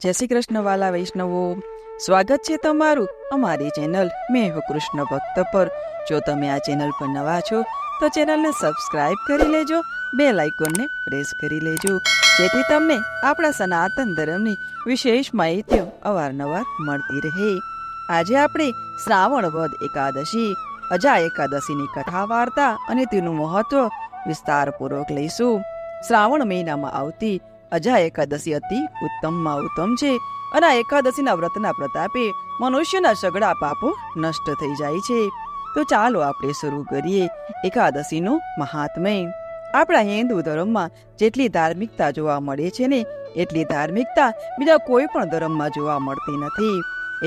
જય શ્રી કૃષ્ણ વાલા વૈષ્ણવો. સ્વાગત છે તમારું અમારી ચેનલ મેં કૃષ્ણ ભક્ત પર. જો તમે આ ચેનલ પર નવા છો, તો ચેનલને સબસ્ક્રાઇબ કરી લેજો બે લાઇકોનને પ્રેસ કરી લેજો, જેથી તમને આપણા સનાતન ધર્મની વિશેષ માહિતીઓ અવારનવાર મળતી રહે. આજે આપણે શ્રાવણ વદ એકાદશી, અજા એકાદશીની કથા વાર્તા અને તેનું મહત્વ વિસ્તારપૂર્વક લઈશું. શ્રાવણ મહિનામાં આવતી અજા એકાદશી અતિ ઉત્તમમાં ઉત્તમ છે અને આ એકાદશીના વ્રતના પ્રતાપે મનુષ્યના સગડા પાપો નષ્ટ થઈ જાય છે. તો ચાલો આપણે શરૂ કરીએ એકાદશીનું મહાત્મય. આપણા હિન્દુ ધર્મમાં જેટલી ધાર્મિકતા જોવા મળે છે ને, એટલી ધાર્મિકતા બીજા કોઈ પણ ધર્મમાં જોવા મળતી નથી.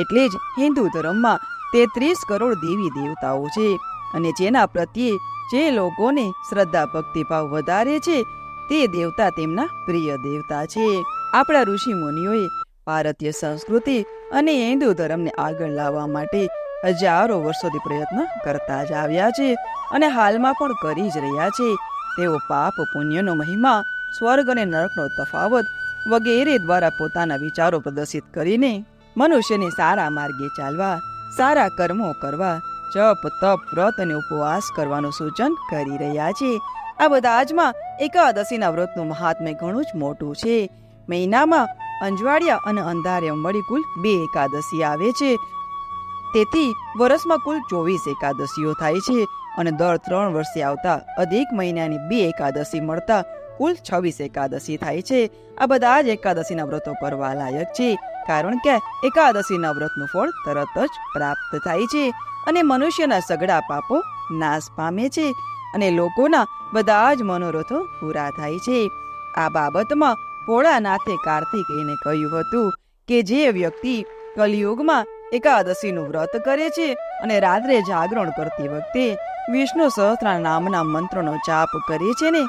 એટલે જ હિન્દુ ધર્મમાં તેત્રીસ કરોડ દેવી દેવતાઓ છે અને જેના પ્રત્યે જે લોકોને શ્રદ્ધા ભક્તિભાવ વધારે છે તે દેવતા તેમના પ્રિય દેવતા છે. આપણા ઋષિ મુનિઓએ ભારતીય સંસ્કૃતિ અને હિન્દુ ધર્મને આગળ લાવવા માટે હજારો વર્ષોથી પ્રયત્ન કરતા જ આવ્યા છે અને હાલમાં પણ કરી જ રહ્યા છે. તેઓ પાપ પુણ્યનો મહિમા, સ્વર્ગ અને નરકનો તફાવત વગેરે દ્વારા પોતાના વિચારો પ્રદર્શિત કરીને મનુષ્યને સારા માર્ગે ચાલવા, સારા કર્મો કરવા, જપ, તપ, વ્રત અને ઉપવાસ કરવાનું સૂચન કરી રહ્યા છે. આ બધા જમાં એકાદશીના વ્રતનું મહાત્મ્ય ઘણું જ મોટું છે. મહિનામાં અંજવાળિયા અને અંધારે મળી કુલ બે એકાદશી આવે છે. તેથી વર્ષમાં કુલ ચોવીસ એકાદશીઓ થાય છે અને દર ત્રણ વર્ષે આવતા અધિક મહિનાની બે એકાદશી મળતા કુલ છવ્વીસ એકાદશી થાય છે. આ બધા જ એકાદશીના વ્રતો કરવા લાયક છે, કારણ કે એકાદશીના વ્રતનું ફળ તરત જ પ્રાપ્ત થાય છે અને મનુષ્યના સગડા પાપો નાશ પામે છે. અને લોકોના બધા જ મનોરથો પૂરા થાય છે. આ બાબતમાં ભોળાનાથે કાર્તિકેયને કહ્યું હતું કે જે વ્યક્તિ કલિયુગમાં એકાદશીનું વ્રત કરે છે અને રાત્રે જાગરણ કરતી વખતે વિષ્ણુ સહસ્ત્ર નામના મંત્રનો જાપ કરે છે ને,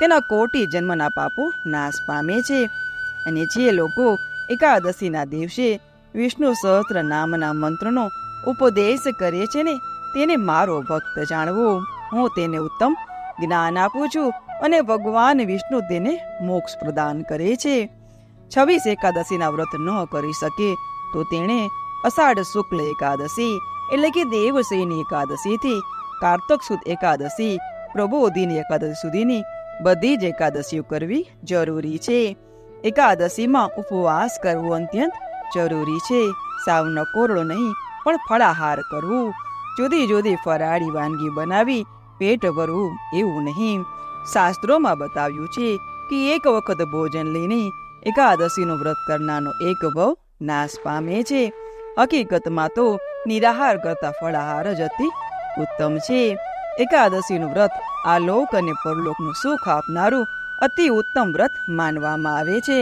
તેના કોટી જન્મના પાપો નાશ પામે છે. અને જે લોકો એકાદશીના દિવસે વિષ્ણુ સહસ્ત્ર નામના મંત્રનો ઉપદેશ કરે છે ને, તેને મારો ભક્ત જાણવો. હું તેને ઉત્તમ જ્ઞાન આપું છું અને ભગવાન વિષ્ણુ તેને મોક્ષ પ્રદાન કરે છે. છવ્વીસ એકાદશીના વ્રત ન કરી શકે તો તેણે અષાઢ શુક્લ એકાદશી એટલે કે દેવસેની એકાદશીથી કાર્તક સુદ એકાદશી, પ્રબોધિની એકાદશી સુધીની બધી જ એકાદશીઓ કરવી જરૂરી છે. એકાદશીમાં ઉપવાસ કરવો અત્યંત જરૂરી છે. સાવનો કોરડો નહીં, પણ ફળાહાર કરવું. જુદી જુદી ફરાળી વાનગી બનાવી પેટ ભરવું એવું નહીં. શાસ્ત્રોમાં બતાવ્યું છે કે એક વખત ભોજન લઈને એકાદશીનું વ્રત કરનારનો એક ભવ નાશ પામે છે. હકીકતમાં તો નિરાહાર કરતા ફળાહાર જ અતિ ઉત્તમ છે. એકાદશીનું વ્રત આ લોક અને પરલોકનું સુખ આપનારું અતિ ઉત્તમ વ્રત માનવામાં આવે છે.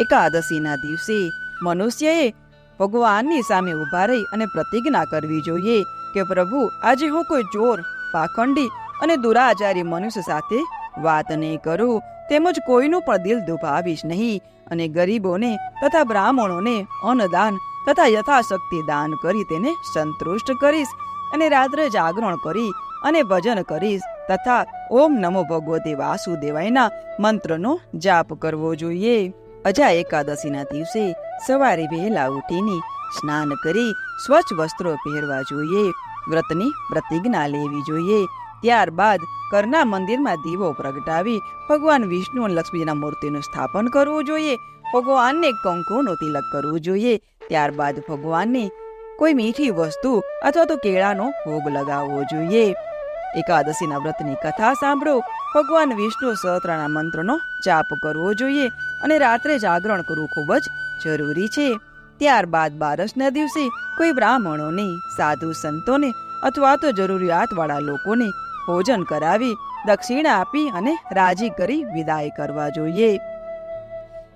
એકાદશીના દિવસે મનુષ્યએ ભગવાનની સામે ઊભા રહી અને પ્રતિજ્ઞા કરવી જોઈએ કે પ્રભુ, આજે હું કોઈ ચોર પાખંડી અને દુરાચારી મનુષ્ય સાથે વાત નહીં કરું, તેમજ કોઈનું પણ દિલ દુભાવીશ નહીં અને ગરીબોને તથા બ્રાહ્મણોને અન્નદાન તથા યથાશક્તિ દાન કરી તેને સંતુષ્ટ કરીશ અને રાત્રે જાગરણ કરી અને ભજન કરીશ તથા ઓમ નમો ભગવતે વાસુદેવાયના મંત્રનો જાપ કરવો જોઈએ. અજા એકાદશીના દિવસે સવારે વહેલા ઉઠીને સ્નાન કરી સ્વચ્છ વસ્ત્રો પહેરવા જોઈએ. વ્રતની પ્રતિજ્ઞા લેવી જોઈએ. ત્યારબાદ કરના મંદિરમાં દીવો પ્રગટાવી ભગવાન વિષ્ણુ અને લક્ષ્મીજીના મૂર્તિનું સ્થાપન કરવું જોઈએ. ભગવાનને કંકુનો તિલક કરવું જોઈએ. ત્યારબાદ ભગવાનને કોઈ મીઠી વસ્તુ અથવા તો કેળાનો ભોગ લગાવવો જોઈએ. એકાદશીના વ્રતની કથા સાંભળો. ભગવાન વિષ્ણુ સહસ્ત્રના મંત્રનો જાપ કરવો જોઈએ અને રાત્રે જાગરણ કરવું ખૂબ જ જરૂરી છે. ત્યારબાદ બારસના દિવસે કોઈ બ્રાહ્મણોને, સાધુ સંતોને અથવા તો જરૂરિયાતવાળા લોકોને ભોજન કરાવી, દક્ષિણા આપી અને રાજી કરી વિદાય કરવા જોઈએ.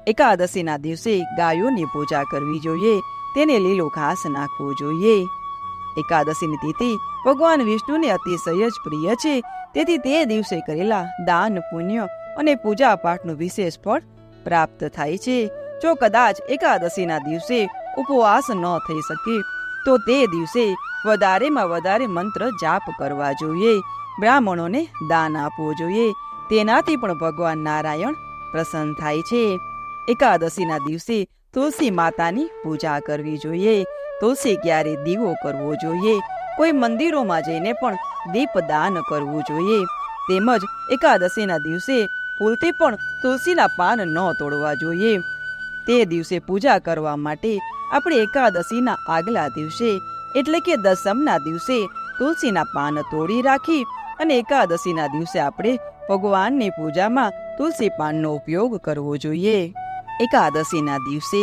એકાદશીના દિવસે ગાયોની પૂજા કરવી જોઈએ, તેને લીલો ઘાસ નાખવો જોઈએ. એકાદશીની તિથિ ભગવાન વિષ્ણુને અતિશય જ પ્રિય છે, તેથી તે દિવસે કરેલા દાન, પુણ્ય અને પૂજા પાઠનું વિશેષ ફળ પ્રાપ્ત થાય છે. જો કદાચ એકાદશીના દિવસે ઉપવાસ ન થઈ શકે, તો તે દિવસે વધારેમાં વધારે મંત્ર જાપ કરવા જોઈએ. બ્રાહ્મણોને દાન આપવું જોઈએ. તેનાથી પણ ભગવાન નારાયણ પ્રસન્ન થાય છે. એકાદશીના દિવસે તુલસી માતાની પૂજા કરવી જોઈએ. તુલસી ક્યારે દીવો કરવો જોઈએ? કોઈ મંદિરોમાં જઈને પણ દીપદાન કરવું જોઈએ. તેમજ એકાદશીના દિવસે ભૂલથી પણ તુલસીના પાન ન તોડવા જોઈએ. તે દિવસે પૂજા કરવા માટે આપણે એકાદશીના આગલા દિવસે, એટલે કે દસમના દિવસે, તુલસીના પાન તોડી રાખી અને એકાદશીના દિવસે આપણે ભગવાનની પૂજામાં તુલસી પાનનો ઉપયોગ કરવો જોઈએ. એકાદશીના દિવસે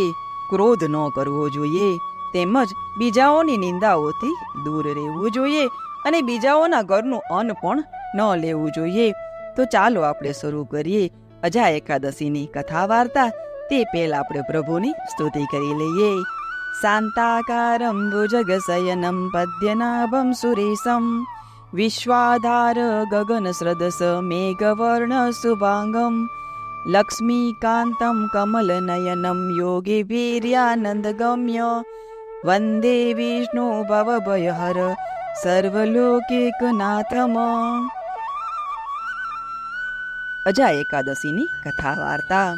ક્રોધ ન કરવો જોઈએ, તેમજ બીજાઓની નિંદાઓથી દૂર રહેવું જોઈએ અને બીજાઓના ઘરનું અન્ન પણ ન લેવું જોઈએ. તો ચાલો આપણે શરૂ કરીએ અજા એકાદશીની કથા વાર્તા તે પહેલા આપણે પ્રભુની સ્તુતિ કરી લઈએ. શાંતાકારમ ભુજગશયનમ પદ્યનાભમ સુરેશમ વિશ્વાધાર ગગન સ્રદસ મેઘવર્ણ શુભાંગમ લક્ષ્મીકાંતમ વીર્યાનંદ ગમ્ય. વંદે વિષ્ણુ ભવભયહર સર્વલોકિકનાથમ. અજા એકાદશીની કથા વાર્તા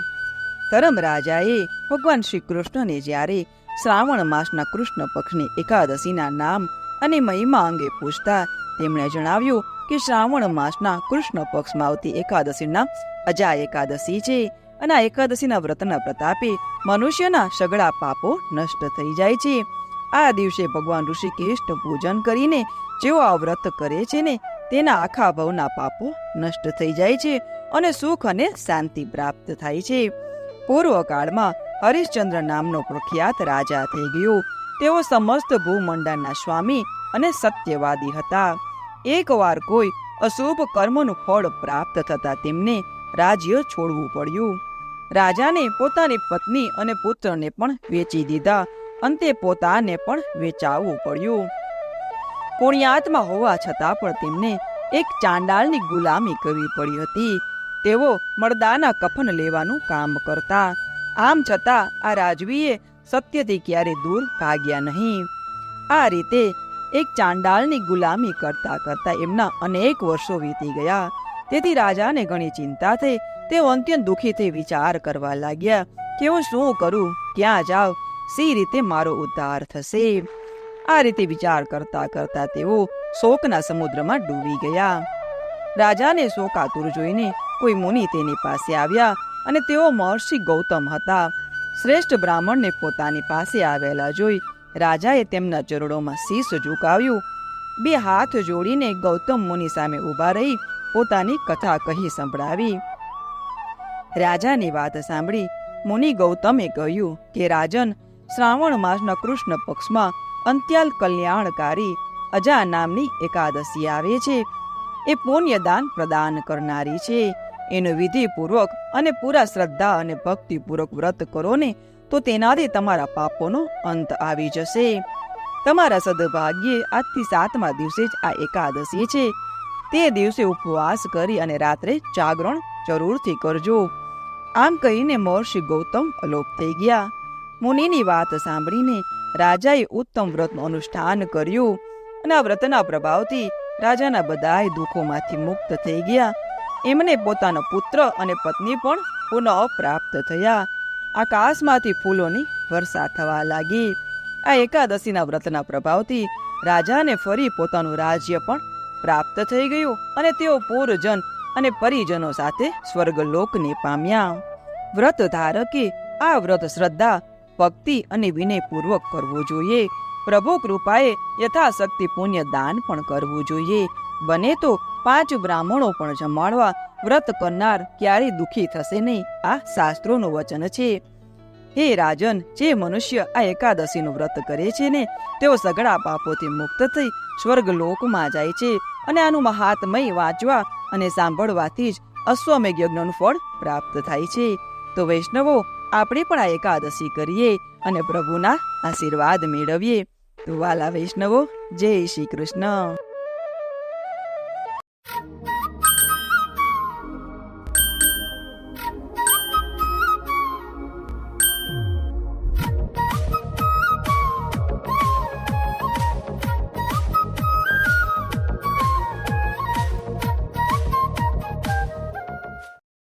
ધર્મરાજાએ ભગવાન શ્રી કૃષ્ણને જ્યારે શ્રાવણ માસના કૃષ્ણ પક્ષની એકાદશીના નામ અને મહિમા અંગે પૂછતા, તેમણે જણાવ્યું કે શ્રાવણ માસના કૃષ્ણ પક્ષમાં આવતી એકાદશીના અજા એકાદશી છે અને આ એકાદશીના વ્રતના પ્રતાપે મનુષ્યના સગળા પાપો નષ્ટ થઈ જાય છે. આ દિવસે ભગવાન ઋષિકેશનું પૂજન કરીને જેઓ આ વ્રત કરે છે ને, તેના આખા ભવના પાપો નષ્ટ થઈ જાય છે અને સુખ અને શાંતિ પ્રાપ્ત થાય છે. પૂર્વકાળમાં હરિશ્ચંદ્ર નામનો પ્રખ્યાત રાજા થઈ ગયો. તેઓ સમસ્ત ભૂમંડળના સ્વામી અને સત્યવાદી હતા. એકવાર કોઈ અશુભ કર્મનું ફળ પ્રાપ્ત થતા તેમને રાજ્ય છોડવું પડ્યું. રાજાને પોતાની પત્ની અને પુત્રને પણ વેચી દીધા. અંતે પોતાને પણ વેચાવવું પડ્યું. પુણ્યાત્મા હોવા છતાં પણ તેમને એક ચાંડાળની ગુલામી કરવી પડી હતી. તેઓ મળદાના કફન લેવાનું કામ કરતા. આમ છતાં આ રાજવીએ સત્યથી ક્યારે દૂર ભાગ્યા નહીં. આ રીતે એક ચાંડાળની ગુલામી કરતા કરતા એમના અનેક વર્ષો વીતી ગયા. તેથી રાજાને ઘણી ચિંતા થઈ. તેઓ અત્યંત દુઃખી થઈ વિચાર કરવા લાગ્યા કે હું શું કરું? ક્યાં જાઉં? સી રીતે મારો ઉદ્ધાર થશે. આ રીતે વિચાર કરતા કરતા તેઓ શોકના સમુદ્રમાં ડૂબી ગયા. રાજાને શોકાતુર જોઈને કોઈ મુનિ તેની પાસે આવ્યા અને તેઓ મહર્ષિ ગૌતમ હતા. શ્રેષ્ઠ બ્રાહ્મણને પોતાની પાસે આવેલા જોઈ રાજાએ તેમના ચરણોમાં શીશ ઝુકાવ્યું. બે હાથ જોડીને ગૌતમ મુનિ સામે ઊભા રહી પોતાની કથા કહી સંભળાવી. રાજાની વાત સાંભળી મુનિ ગૌતમે કહ્યું કે, રાજન, શ્રાવણ માસના કૃષ્ણ પક્ષમાં અંત્યાલ કલ્યાણકારી અજા નામની એકાદશી આવે છે. એ પુણ્યદાન પ્રદાન કરનારી છે. એનું વિધિપૂર્વક અને પૂરા શ્રદ્ધા અને ભક્તિપૂર્વક વ્રત કરો ને, તો તેનાથી તમારા પાપોનો અંત આવી જશે. તમારા સદભાગ્યે આજથી સાતમા દિવસે જ આ એકાદશી છે. તે દિવસે ઉપવાસ કરી અને રાત્રે જાગરણ જરૂરથી કરજો. આમ કહીને મહર્ષિ ગૌતમ અલોપ થઈ ગયા. મુનિની વાત સાંભળીને રાજાએ ઉત્તમ વ્રતનું અનુષ્ઠાન કર્યું અને આ વ્રતના પ્રભાવથી રાજાના બધાય દુઃખોમાંથી મુક્ત થઈ ગયા. એમને પોતાનો પુત્ર અને પત્ની પણ પુનઃ પ્રાપ્ત થયા. આકાશમાંથી ફૂલોની વર્ષા થવા લાગી. આ એકાદશીના વ્રતના પ્રભાવથી રાજાને ફરી પોતાનું રાજ્ય પણ પ્રાપ્ત થઈ ગયું અને તેઓ પૂરજન અને પરિજનો સાથે સ્વર્ગલોકને પામ્યા. વ્રત ધારકે આ વ્રત શ્રદ્ધા, ભક્તિ અને વિનયપૂર્વક કરવું જોઈએ. પ્રભુ કૃપાએ યથાશક્તિ પુણ્ય દાન પણ કરવું જોઈએ. બને તો પાંચ બ્રાહ્મણો પણ જમાડવા, વ્રત કરનાર ક્યારેય દુઃખી થશે નહીં, આ શાસ્ત્રોનું વચન છે. હે રાજન, જે મનુષ્ય આ એકાદશીનું વ્રત કરે છે ને, તેઓ સગળા પાપોથી મુક્ત થઈ સ્વર્ગ લોકમાં જાય છે અને આનું મહાત્મય વાંચવા અને સાંભળવાથી જ અશ્વમેઘ યજ્ઞનું ફળ પ્રાપ્ત થાય છે. તો વૈષ્ણવો, આપણે પણ આ એકાદશી કરીએ અને પ્રભુના આશીર્વાદ મેળવીએ. તો વાલા વૈષ્ણવો, જય શ્રી કૃષ્ણ.